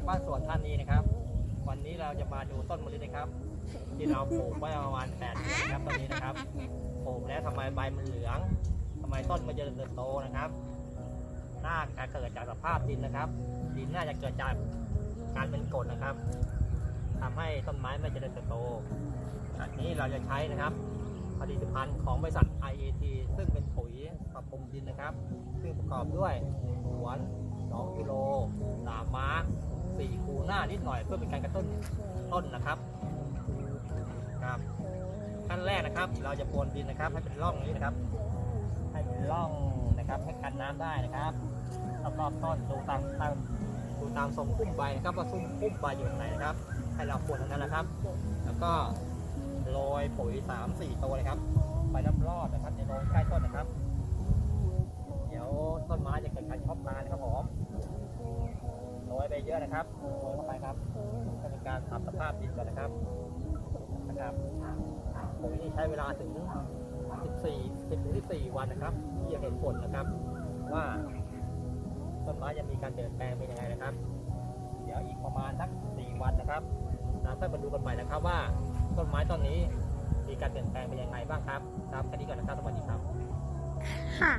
จากบ้านสวนท่านนี้นะครับ วันนี้เราจะมาดูต้นมะลินะครับ ที่เราปลูกไว้ประมาณ8เดือนะครับต้นนี้นะครับปลูกแล้วทำไมใบมันเหลืองทำไมต้นมันจริญเติบโตนะครับน่าจะเกิดจากสภาพดินนะครับ ดินน่าจะเกิดจากการเป็นกรดนะครับทำให้ต้นไม้ไม่เจริญเติบโตอันนี้เราจะใช้นะครับผลิตภัณฑ์ของบริษัท IAT ซึ่งเป็นปุ๋ยปรับปรุงดินนะครับ ซึ่งประกอบด้วยหวน2กิโลสามมาร์คสี่คู หน้านิดหน่อยเพื่อเป็นการกระตุ้นต้นนะครับครับขั้นแรกนะครับ เราจะพรวนดินนะครับ ให้เป็นร่องนี้นะครับ ให้เป็นร่องนะครับให้กันน้ำได้นะครับรอบๆต้นดูตามตามดูตามทรงพุ่มใบนะครับว่าซุ้มพุ่มใบอยู่ไหนนะครับ ให้เราพรวนตรงนั้นนะครับ แล้วก็โรยปุ๋ยสามสี่ตัวเลยครับ ไปรอบๆนะครับในโรงใกล้ เยอะนะครับโรยเข้าไปครับจะเป็นการปรับสภาพดินก่อนนะครับนะครับปุ๋ยนี่ใช้เวลาถึง 14 10ถึง14 วันนะครับที่จะเห็นผลนะครับ ว่าต้นไม้จะมีการเปลี่ยนแปลงเป็นยังไงนะครับ เดี๋ยวอีกประมาณสัก 4 วันนะครับเราค่อยมาดูกันใหม่นะครับว่าต้นไม้ต้นนี้มีการเปลี่ยนแปลงเป็นยังไงบ้างครับครับแค่นี้ก่อนนะครับสวัสดีครับค่ะ